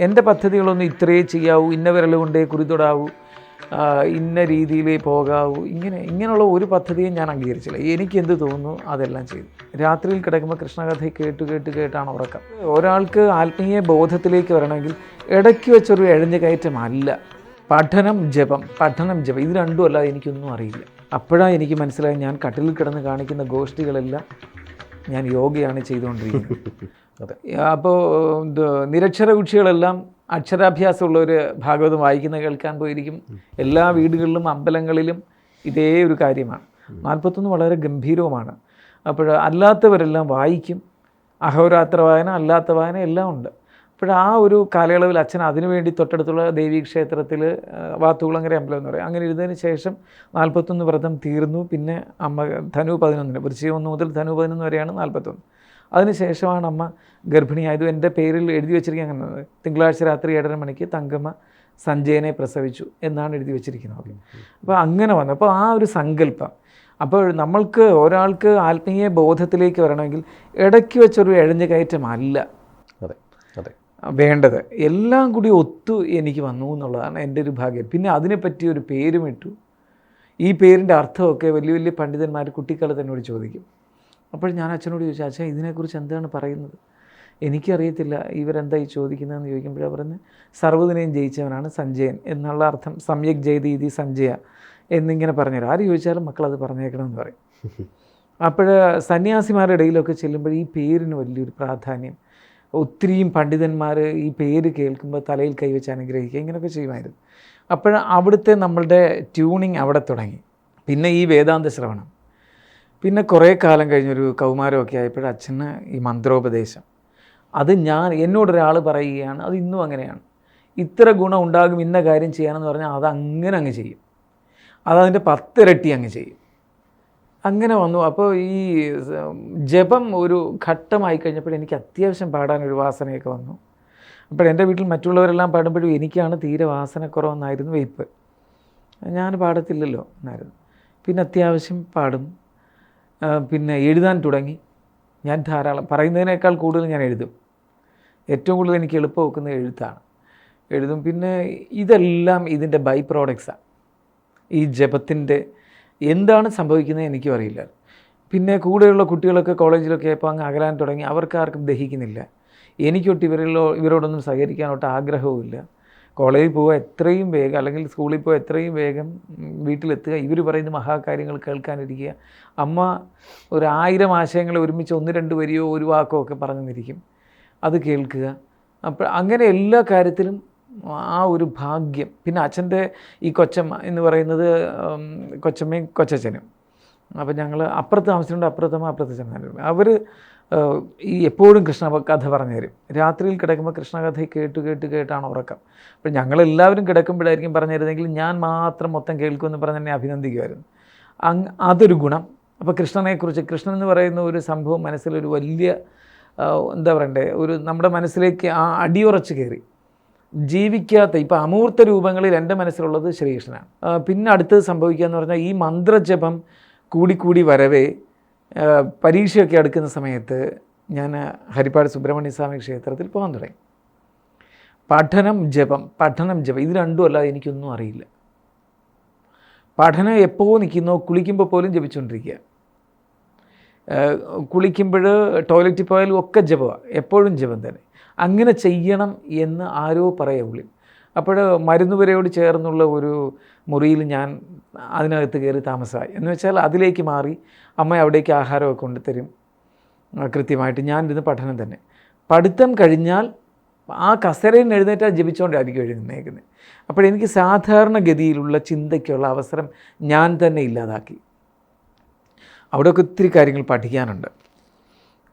എന്റെ പദ്ധതികളൊന്നും ഇത്രയേ ചെയ്യാവൂ ഇന്ന വിരൽ കൊണ്ടേ കുറിതൊടാവൂ ഇന്ന രീതിയിലേ പോകാവൂ ഇങ്ങനെ ഇങ്ങനെയുള്ള ഒരു പദ്ധതിയും ഞാൻ അംഗീകരിച്ചില്ല. എനിക്ക് എന്ത് തോന്നുന്നു അതെല്ലാം ചെയ്തു. രാത്രിയിൽ കിടക്കുമ്പോൾ കൃഷ്ണകഥ കേട്ട് കേട്ട് കേട്ടാണ് ഉറക്കം. ഒരാൾക്ക് ആത്മീയ ബോധത്തിലേക്ക് വരണമെങ്കിൽ ഇടയ്ക്ക് വെച്ചൊരു എഴഞ്ഞ കയറ്റം അല്ല. പഠനം ജപം പഠനം ജപം ഇത് രണ്ടും അല്ലാതെ എനിക്കൊന്നും അറിയില്ല. അപ്പോഴാണ് എനിക്ക് മനസ്സിലായി ഞാൻ കട്ടിലിൽ കിടന്ന് കാണിക്കുന്ന ഗോഷ്ഠികളെല്ലാം ഞാൻ യോഗയാണ് ചെയ്തുകൊണ്ടിരിക്കുന്നത്. അപ്പോൾ നിരക്ഷര കുക്ഷികളെല്ലാം അക്ഷരാഭ്യാസമുള്ളവർ ഭാഗവതം വായിക്കുന്ന കേൾക്കാൻ പോയിരിക്കും. എല്ലാ വീടുകളിലും അമ്പലങ്ങളിലും ഇതേ ഒരു കാര്യമാണ്. നാൽപ്പത്തൊന്ന് വളരെ ഗംഭീരവുമാണ്. അപ്പോൾ അല്ലാത്തവരെല്ലാം വായിക്കും. അഹോരാത്ര വായന അല്ലാത്ത വായന എല്ലാം ഉണ്ട്. അപ്പോൾ ആ ഒരു കാലയളവിൽ അച്ഛൻ അതിനുവേണ്ടി തൊട്ടടുത്തുള്ള ദേവീ ക്ഷേത്രത്തിൽ വാത്തുകുളങ്ങര അമ്പലം എന്ന് പറയും. അങ്ങനെ ഇരുന്നതിന് ശേഷം നാൽപ്പത്തൊന്ന് വ്രതം തീർന്നു. പിന്നെ അമ്മ ധനു പതിനൊന്നിന് വൃശ്ചികം ഒന്ന് മുതൽ ധനു പതിനൊന്ന് വരെയാണ് നാൽപ്പത്തൊന്ന്. അതിനുശേഷമാണ് അമ്മ ഗർഭിണിയായത്. എന്റെ പേരിൽ എഴുതി വെച്ചിരിക്കുന്നത് അങ്ങനെ തിങ്കളാഴ്ച രാത്രി ഏഴര മണിക്ക് തങ്കമ്മ സഞ്ജയനെ പ്രസവിച്ചു എന്നാണ് എഴുതി വെച്ചിരിക്കുന്നത്. അപ്പോൾ അങ്ങനെ വന്നു. അപ്പോൾ ആ ഒരു സങ്കല്പം. അപ്പോൾ നമ്മൾക്ക് ഒരാൾക്ക് ആത്മീയ ബോധത്തിലേക്ക് വരണമെങ്കിൽ ഇടയ്ക്ക് വെച്ചൊരു എഴഞ്ഞ കയറ്റം അല്ല. അതെ അതെ. വേണ്ടത്. എല്ലാം കൂടി ഒത്തു എനിക്ക് വന്നു എന്നുള്ളതാണ് എന്റെ ഒരു ഭാഗ്യം. പിന്നെ അതിനെപ്പറ്റി ഒരു പേരും ഇട്ടു ഈ പേരിന്റെ അർത്ഥമൊക്കെ വലിയ വലിയ പണ്ഡിതന്മാർ കുട്ടിക്കാലത്ത് എന്നോട് ചോദിക്കും. അപ്പോൾ ഞാൻ അച്ഛനോട് ചോദിച്ചു അച്ഛൻ ഇതിനെക്കുറിച്ച് എന്താണ് പറയുന്നത്? എനിക്കറിയത്തില്ല ഇവരെന്താ ഈ ചോദിക്കുന്നതെന്ന് ചോദിക്കുമ്പോഴാണ് പറഞ്ഞ് സർവതിനെയും ജയിച്ചവനാണ് സഞ്ജയൻ എന്നുള്ള അർത്ഥം സമ്യക് ജയതീതി സഞ്ജയ എന്നിങ്ങനെ പറഞ്ഞുതരും. ആര് ചോദിച്ചാലും മക്കൾ അത് പറഞ്ഞേക്കണമെന്ന് പറയും. അപ്പോൾ സന്യാസിമാരുടെ ഇടയിലൊക്കെ ചെല്ലുമ്പോൾ ഈ പേരിന് വലിയൊരു പ്രാധാന്യം. ഒത്തിരിയും പണ്ഡിതന്മാർ ഈ പേര് കേൾക്കുമ്പോൾ തലയിൽ കൈവച്ച് അനുഗ്രഹിക്കുക ഇങ്ങനെയൊക്കെ ചെയ്യുമായിരുന്നു. അപ്പോൾ അവിടുത്തെ നമ്മളുടെ ട്യൂണിങ് അവിടെ തുടങ്ങി. പിന്നെ ഈ വേദാന്ത ശ്രവണം. പിന്നെ കുറേ കാലം കഴിഞ്ഞൊരു കൗമാരമൊക്കെ ആയപ്പോൾ അച്ഛന് ഈ മന്ത്രോപദേശം. അത് ഞാൻ എന്നോടൊരാൾ പറയുകയാണ് അത് ഇന്നും അങ്ങനെയാണ്. ഇത്ര ഗുണം ഉണ്ടാകും ഇന്ന കാര്യം ചെയ്യാനെന്ന് പറഞ്ഞാൽ അത് അങ്ങനെ അങ്ങ് ചെയ്യും. അതതിന്റെ പത്തിരട്ടി അങ്ങ് ചെയ്യും. അങ്ങനെ വന്നു. അപ്പോൾ ഈ ജപം ഒരു ഘട്ടമായി കഴിഞ്ഞപ്പോൾ എനിക്ക് അത്യാവശ്യം പാടാൻ ഒരു വാസനയൊക്കെ വന്നു. അപ്പോൾ എന്റെ വീട്ടിൽ മറ്റുള്ളവരെല്ലാം പാടുമ്പോഴും എനിക്കാണ് തീരെ വാസനക്കുറവെന്നായിരുന്നു വെയ്പ്പ്. ഞാൻ പാടത്തില്ലല്ലോ എന്നായിരുന്നു. പിന്നെ അത്യാവശ്യം പാടും. പിന്നെ എഴുതാൻ തുടങ്ങി. ഞാൻ ധാരാളം പറയുന്നതിനേക്കാൾ കൂടുതൽ ഞാൻ എഴുതും. ഏറ്റവും കൂടുതൽ എനിക്ക് എളുപ്പം വെക്കുന്നത് എഴുത്താണ്. എഴുതും. പിന്നെ ഇതെല്ലാം ഇതിന്റെ ബൈ പ്രോഡക്ട്സാണ് ഈ ജപത്തിന്റെ എന്താണ് സംഭവിക്കുന്നത് എനിക്കും അറിയില്ല. പിന്നെ കൂടെയുള്ള കുട്ടികളൊക്കെ കോളേജിലൊക്കെ ഇപ്പോൾ അങ്ങ് അകലാൻ തുടങ്ങി. അവർക്ക് ആർക്കും ദഹിക്കുന്നില്ല. എനിക്കൊട്ട് ഇവരിലോ ഇവരോടൊന്നും സഹകരിക്കാനൊട്ട് ആഗ്രഹവുമില്ല. കോളേജിൽ പോവുക എത്രയും വേഗം അല്ലെങ്കിൽ സ്കൂളിൽ പോവുക എത്രയും വേഗം വീട്ടിലെത്തുക. ഇവർ പറയുന്ന മഹാകാര്യങ്ങൾ കേൾക്കാനിരിക്കുക. അമ്മ ഒരു ആയിരം ആശയങ്ങൾ ഒരുമിച്ച് ഒന്ന് രണ്ട് വരിയോ ഒരു വാക്കോ ഒക്കെ പറഞ്ഞു പറഞ്ഞെന്നിരിക്കും അത് കേൾക്കുക. അപ്പോൾ അങ്ങനെ എല്ലാ കാര്യത്തിലും ആ ഒരു ഭാഗ്യം. പിന്നെ അച്ഛന്റെ ഈ കൊച്ചമ്മ എന്ന് പറയുന്നത് കൊച്ചമ്മയും കൊച്ചച്ഛനും. അപ്പം ഞങ്ങൾ അപ്പുറത്ത് താമസിച്ചിട്ടുണ്ട് അപ്പുറത്തമ്മ അപ്പുറത്ത് ചെന്നാലും അവർ ഈ എപ്പോഴും കൃഷ്ണ കഥ പറഞ്ഞു തരും. രാത്രിയിൽ കിടക്കുമ്പോൾ കൃഷ്ണകഥ കേട്ട് കേട്ട് കേട്ടാണ് ഉറക്കം. അപ്പം ഞങ്ങളെല്ലാവരും കിടക്കുമ്പോഴായിരിക്കും പറഞ്ഞു തരുന്നതെങ്കിൽ ഞാൻ മാത്രം മൊത്തം കേൾക്കുമെന്ന് പറഞ്ഞ് എന്നെ അഭിനന്ദിക്കുമായിരുന്നു. അങ് അതൊരു ഗുണം. അപ്പോൾ കൃഷ്ണനെക്കുറിച്ച് കൃഷ്ണൻ എന്ന് പറയുന്ന ഒരു സംഭവം മനസ്സിലൊരു വലിയ എന്താ പറയണ്ടേ ഒരു നമ്മുടെ മനസ്സിലേക്ക് ആ അടിയുറച്ച് കയറി. ജീവിക്കാത്ത ഇപ്പം അമൂർത്ത രൂപങ്ങളിൽ എന്റെ മനസ്സിലുള്ളത് ശ്രീകൃഷ്ണനാണ്. പിന്നെ അടുത്തത് സംഭവിക്കുക എന്ന് പറഞ്ഞാൽ ഈ മന്ത്രജപം കൂടിക്കൂടി വരവേ പരീക്ഷയൊക്കെ അടുക്കുന്ന സമയത്ത് ഞാൻ ഹരിപ്പാട് സുബ്രഹ്മണ്യ സ്വാമി ക്ഷേത്രത്തിൽ പോകാൻ തുടങ്ങി. പഠനം ജപം പഠനം ജപം ഇത് രണ്ടും അല്ലാതെ എനിക്കൊന്നും അറിയില്ല. പഠനം എപ്പോൾ നിൽക്കുന്നോ കുളിക്കുമ്പോൾ പോലും ജപിച്ചുകൊണ്ടിരിക്കുക. കുളിക്കുമ്പോൾ ടോയ്ലറ്റിൽ പോയാലും ഒക്കെ ജപമാണ് എപ്പോഴും ജപം തന്നെ. അങ്ങനെ ചെയ്യണം എന്ന് ആരോ പറയാ ഉള്ളിൽ. അപ്പോൾ മരുന്നുപുരയോട് ചേർന്നുള്ള ഒരു മുറിയിൽ ഞാൻ അതിനകത്ത് കയറി താമസമായി. എന്ന് വെച്ചാൽ അതിലേക്ക് മാറി അമ്മ അവിടേക്ക് ആഹാരമൊക്കെ കൊണ്ടുതരും. കൃത്യമായിട്ട് ഞാൻ ഇരുന്ന് പഠനം തന്നെ. പഠിത്തം കഴിഞ്ഞാൽ ആ കസരയിൽ എഴുന്നേറ്റാൽ ജപിച്ചുകൊണ്ടായിരിക്കും എഴുന്നേക്കുന്നത് അപ്പോൾ എനിക്ക് സാധാരണഗതിയിലുള്ള ചിന്തയ്ക്കുള്ള അവസരം ഞാൻ തന്നെ ഇല്ലാതാക്കി. അവിടെയൊക്കെ ഒത്തിരി കാര്യങ്ങൾ പഠിക്കാനുണ്ട്.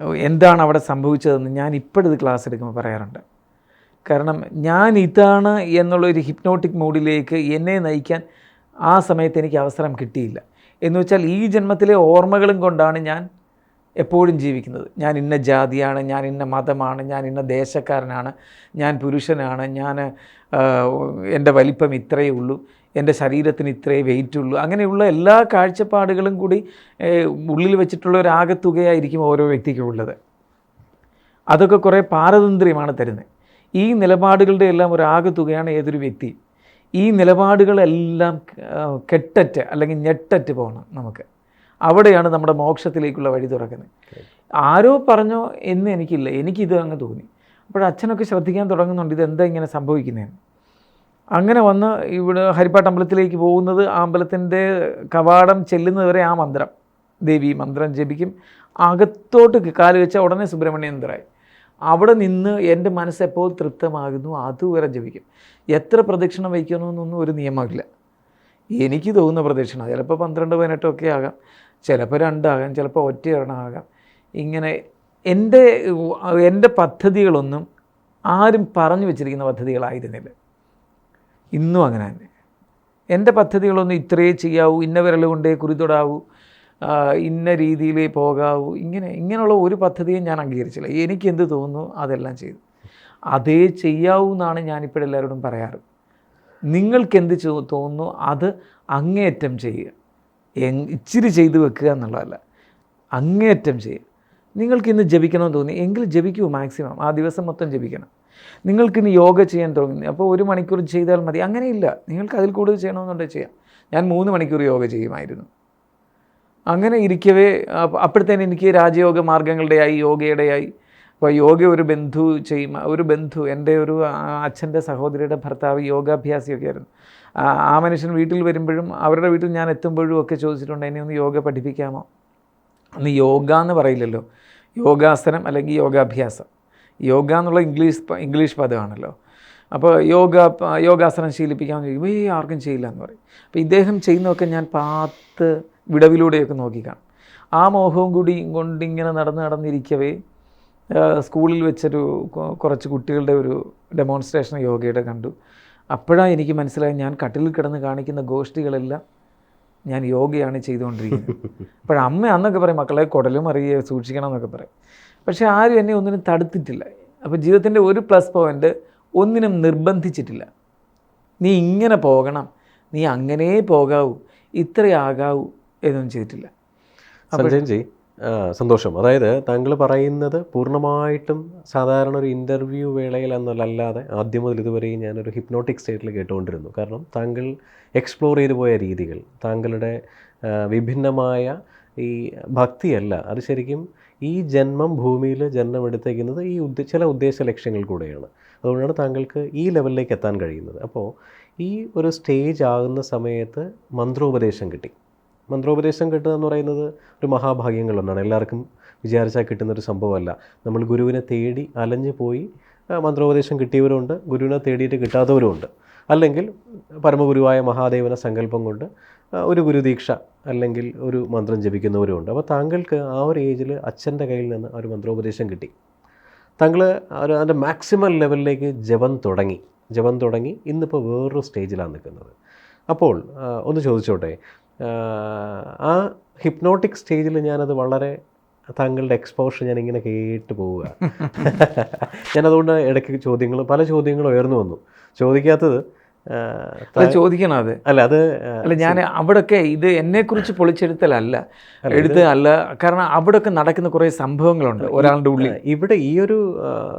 എന്താണ് അവിടെ സംഭവിച്ചതെന്ന് ഞാൻ ഇപ്പോഴത് ക്ലാസ് എടുക്കുമ്പോൾ പറയാറുണ്ട്. കാരണം ഞാൻ ഇതാണ് എന്നുള്ളൊരു ഹിപ്നോട്ടിക് മൂഡിലേക്ക് എന്നെ നയിക്കാൻ ആ സമയത്ത് എനിക്ക് അവസരം കിട്ടിയില്ല. എന്ന് വെച്ചാൽ ഈ ജന്മത്തിലെ ഓർമ്മകളും കൊണ്ടാണ് ഞാൻ എപ്പോഴും ജീവിക്കുന്നത്. ഞാൻ ഇന്ന ജാതിയാണ് ഞാൻ ഇന്ന മതമാണ് ഞാൻ ഇന്ന ദേശക്കാരനാണ് ഞാൻ പുരുഷനാണ് ഞാൻ എന്റെ വലിപ്പം ഇത്രയേ ഉള്ളൂ എന്റെ ശരീരത്തിന് ഇത്രയേ വെയിറ്റ് ഉള്ളൂ. അങ്ങനെയുള്ള എല്ലാ കാഴ്ചപ്പാടുകളും കൂടി ഉള്ളിൽ വെച്ചിട്ടുള്ള ഒരു ആകത്തുകയായിരിക്കും ഓരോ വ്യക്തിക്കും ഉള്ളത്. അതൊക്കെ കുറേ പാരതന്ത്ര്യമാണ് തരുന്നത്. ഈ നിലപാടുകളുടെ എല്ലാം ഒരു ആകെത്തുകയാണ് ഏതൊരു വ്യക്തി. ഈ നിലപാടുകളെല്ലാം കെട്ടറ്റ് അല്ലെങ്കിൽ ഞെട്ടറ്റ് പോകണം നമുക്ക്. അവിടെയാണ് നമ്മുടെ മോക്ഷത്തിലേക്കുള്ള വഴി തുറക്കുന്നത്. ആരോ പറഞ്ഞോ എന്ന് എനിക്കില്ല. എനിക്കിത് അങ്ങ് തോന്നി. അപ്പോൾ അച്ഛനൊക്കെ ശ്രദ്ധിക്കാൻ തുടങ്ങുന്നുണ്ട് ഇതെന്താ ഇങ്ങനെ സംഭവിക്കുന്നതെന്ന്. അങ്ങനെ വന്ന് ഇവിടെ ഹരിപ്പാട്ട് അമ്പലത്തിലേക്ക് പോകുന്നത് ആ അമ്പലത്തിന്റെ കവാടം ചെല്ലുന്നതുവരെ ആ മന്ത്രം. ദേവി മന്ത്രം ജപിക്കും. അകത്തോട്ട് കാൽ വെച്ചാൽ ഉടനെ സുബ്രഹ്മണ്യേന്ദ്രായി അവിടെ നിന്ന് എന്റെ മനസ്സ് എപ്പോൾ തൃപ്തമാകുന്നു അതുവരെ ജപിക്കും. എത്ര പ്രദക്ഷിണം വയ്ക്കണമെന്നൊന്നും ഒരു നിയമമില്ല. എനിക്ക് തോന്നുന്ന പ്രദക്ഷിണം ചിലപ്പോൾ പന്ത്രണ്ട് പതിനെട്ടൊക്കെ ആകാം ചിലപ്പോൾ രണ്ടാകാം ചിലപ്പോൾ ഒറ്റ ഒരെണ്ണം ഇങ്ങനെ എന്റെ എന്റെ പദ്ധതികളൊന്നും ആരും പറഞ്ഞു വെച്ചിരിക്കുന്ന പദ്ധതികളായിരുന്നില്ല. ഇന്നും അങ്ങനെ തന്നെ. എന്റെ പദ്ധതികളൊന്നും ഇത്രയേ ചെയ്യാവൂ ഇന്ന വിരൽ കൊണ്ടേ കുരുതൊടാവൂ ഇന്ന രീതിയിലേ പോകാവൂ. ഇങ്ങനെ ഇങ്ങനെയുള്ള ഒരു പദ്ധതിയും ഞാൻ അംഗീകരിച്ചില്ല. എനിക്ക് എന്ത് തോന്നുന്നു അതെല്ലാം ചെയ്തു. അതേ ചെയ്യാവൂ എന്നാണ് ഞാനിപ്പോൾ എല്ലാവരോടും പറയാറ്. നിങ്ങൾക്ക് എന്ത് തോന്നുന്നു അത് അങ്ങേയറ്റം ചെയ്യുക. ഇച്ചിരി ചെയ്തു വെക്കുക എന്നുള്ളതല്ല. അങ്ങേയറ്റം ചെയ്യുക. നിങ്ങൾക്ക് ഇന്ന് ജപിക്കണമെന്ന് തോന്നി. എങ്കിൽ ജപിക്കൂ മാക്സിമം. ആ ദിവസം മൊത്തം ജപിക്കണം. നിങ്ങൾക്കിന്ന് യോഗ ചെയ്യാൻ തോന്നുന്നു അപ്പോൾ ഒരു മണിക്കൂർ ചെയ്താൽ മതി. അങ്ങനെയില്ല. നിങ്ങൾക്ക് അതിൽ കൂടുതൽ ചെയ്യണമെന്നുണ്ടെങ്കിൽ ചെയ്യാം. ഞാൻ മൂന്ന് മണിക്കൂർ യോഗ ചെയ്യുമായിരുന്നു. അങ്ങനെ ഇരിക്കവേ അപ്പ- അപ്പോഴത്തേന് എനിക്ക് രാജയോഗ മാർഗങ്ങളുടെയായി യോഗയുടെയായി. അപ്പോൾ യോഗ ഒരു ബന്ധു ചെയ്യും ഒരു ബന്ധു എന്റെ ഒരു അച്ഛന്റെ സഹോദരിയുടെ ഭർത്താവ് യോഗാഭ്യാസിയൊക്കെ ആയിരുന്നു. ആ, മനുഷ്യൻ വീട്ടിൽ വരുമ്പോഴും അവരുടെ വീട്ടിൽ ഞാൻ എത്തുമ്പോഴും ഒക്കെ ചോദിച്ചിട്ടുണ്ട് എന്നെ ഒന്ന് യോഗ പഠിപ്പിക്കാമോ? അന്ന് യോഗ എന്ന് പറയില്ലല്ലോ. യോഗാസനം അല്ലെങ്കിൽ യോഗാഭ്യാസം. യോഗ എന്നുള്ള ഇംഗ്ലീഷ് ഇംഗ്ലീഷ് പദമാണല്ലോ. അപ്പോൾ യോഗ യോഗാസനം ശീലിപ്പിക്കാമെന്ന് ചോദിക്കും ഈ ആർക്കും ചെയ്യില്ല എന്ന് പറയും. അപ്പോൾ ഇദ്ദേഹം ചെയ്യുന്നതൊക്കെ ഞാൻ പാത്ത് വിടവിലൂടെയൊക്കെ നോക്കിക്കാണും. ആ മോഹവും കൂടി കൊണ്ടിങ്ങനെ നടന്ന് നടന്നിരിക്കവേ സ്കൂളിൽ വെച്ചൊരു കുറച്ച് കുട്ടികളുടെ ഒരു ഡെമോൺസ്ട്രേഷൻ യോഗയുടെ കണ്ടു. അപ്പോഴാണ് എനിക്ക് മനസ്സിലായി ഞാൻ കട്ടിലിൽ കിടന്ന് കാണിക്കുന്ന ഗോഷ്ഠികളെല്ലാം ഞാൻ യോഗയാണ് ചെയ്തുകൊണ്ടിരിക്കുന്നത്. അപ്പോൾ അമ്മ അന്നൊക്കെ പറയും മക്കളെ കുടലും അറിയുക സൂക്ഷിക്കണം എന്നൊക്കെ പറയും. പക്ഷേ ആരും എന്നെ ഒന്നിനും തടുത്തിട്ടില്ല. അപ്പോൾ ജീവിതത്തിന്റെ ഒരു പ്ലസ് പോയിന്റ് ഒന്നിനും നിർബന്ധിച്ചിട്ടില്ല. നീ ഇങ്ങനെ പോകണം. നീ അങ്ങനെ പോകാവൂ. ഇത്രയാകാവൂ എന്നൊന്നും ചെയ്തിട്ടില്ല. സന്തോഷം. അതായത് താങ്കൾ പറയുന്നത് പൂർണമായിട്ടും സാധാരണ ഒരു ഇന്റർവ്യൂ വേളയിൽ എന്നല്ലാതെ ആദ്യം മുതൽ ഇതുവരെയും ഞാനൊരു ഹിപ്നോട്ടിക് സ്റ്റേറ്റിൽ കേട്ടുകൊണ്ടിരുന്നു. കാരണം താങ്കൾ എക്സ്പ്ലോർ ചെയ്തു പോയ രീതികൾ താങ്കളുടെ വിഭിന്നമായ ഈ ഭക്തിയല്ല. അത് ശരിക്കും ഈ ജന്മം ഭൂമിയിൽ ജന്മമെടുത്തേക്കുന്നത് ഈ ഉദ്ദേ ചില ഉദ്ദേശ ലക്ഷ്യങ്ങൾ കൂടെയാണ്. അതുകൊണ്ടാണ് താങ്കൾക്ക് ഈ ലെവലിലേക്ക് എത്താൻ കഴിയുന്നത്. അപ്പോൾ ഈ ഒരു സ്റ്റേജ് ആകുന്ന സമയത്ത് മന്ത്രോപദേശം കിട്ടി. മന്ത്രോപദേശം കിട്ടുക എന്ന് പറയുന്നത് ഒരു മഹാഭാഗ്യങ്ങളൊന്നാണ്. എല്ലാവർക്കും വിചാരിച്ചാൽ കിട്ടുന്ന ഒരു സംഭവമല്ല. നമ്മൾ ഗുരുവിനെ തേടി അലഞ്ഞു പോയി മന്ത്രോപദേശം കിട്ടിയവരുണ്ട് ഗുരുവിനെ തേടിയിട്ട് കിട്ടാത്തവരുമുണ്ട്. അല്ലെങ്കിൽ പരമഗുരുവായ മഹാദേവന സങ്കല്പം കൊണ്ട് ഒരു ഗുരുദീക്ഷ അല്ലെങ്കിൽ ഒരു മന്ത്രം ജപിക്കുന്നവരുമുണ്ട്. അപ്പോൾ താങ്കൾക്ക് ആ ഒരു ഏജിൽ അച്ഛന്റെ കയ്യിൽ നിന്ന് ഒരു മന്ത്രോപദേശം കിട്ടി. താങ്കൾ ഒരു അതിന്റെ മാക്സിമം ലെവലിലേക്ക് ജപം തുടങ്ങി. ജപം തുടങ്ങി ഇന്നിപ്പോൾ വേറൊരു സ്റ്റേജിലാണ് നിൽക്കുന്നത്. അപ്പോൾ ഒന്ന് ചോദിച്ചോട്ടെ ആ, ഹിപ്നോട്ടിക് സ്റ്റേജിൽ ഞാനത് വളരെ താങ്കളുടെ എക്സ്പോഷർ ഞാൻ ഇങ്ങനെ കേട്ട് പോവുക. ഞാനതുകൊണ്ട് ഇടയ്ക്ക് ചോദ്യങ്ങൾ പല ചോദ്യങ്ങളും ഉയർന്നു വന്നു. ചോദിക്കാത്തത് ചോദിക്കണം അത്. അല്ല അത് അല്ല ഞാൻ അവിടെയൊക്കെ ഇത് എന്നെക്കുറിച്ച് പൊളിച്ചെടുത്തലല്ല. എഴുത്ത് അല്ല കാരണം അവിടെയൊക്കെ നടക്കുന്ന കുറേ സംഭവങ്ങളുണ്ട് ഒരാളുടെ ഉള്ളിൽ. ഇവിടെ ഈ ഒരു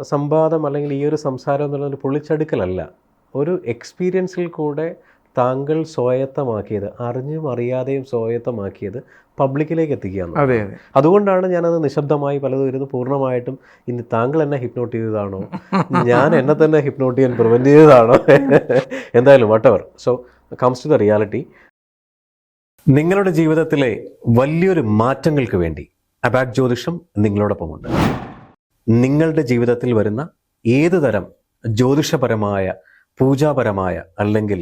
സംവാദം അല്ലെങ്കിൽ ഈ ഒരു സംസാരം എന്നുള്ളത് പൊളിച്ചടുക്കലല്ല. ഒരു എക്സ്പീരിയൻസിൽ കൂടെ താങ്കൾ സ്വായത്തമാക്കിയത് അറിഞ്ഞും അറിയാതെയും സ്വായത്തമാക്കിയത് പബ്ലിക്കിലേക്ക് എത്തിക്കുകയാണ്. അതെ അതെ. അതുകൊണ്ടാണ് ഞാനത് നിശബ്ദമായി പലതും ഇരുന്ന് പൂർണമായിട്ടും ഇന്ന് താങ്കൾ എന്നെ ഹിപ്നോട്ട് ചെയ്തതാണോ? ഞാൻ എന്നെ തന്നെ ഹിപ്നോട്ട് ചെയ്യാൻ പ്രിവെന്റ് ചെയ്തതാണോ? എന്തായാലും വട്ടവർ so comes to the reality നിങ്ങളുടെ ജീവിതത്തിലെ വലിയൊരു മാറ്റങ്ങൾക്ക് വേണ്ടി അബാക് ജ്യോതിഷം നിങ്ങളോടൊപ്പമുണ്ട്. നിങ്ങളുടെ ജീവിതത്തിൽ വരുന്ന ഏത് തരം ജ്യോതിഷപരമായ പൂജാപരമായ അല്ലെങ്കിൽ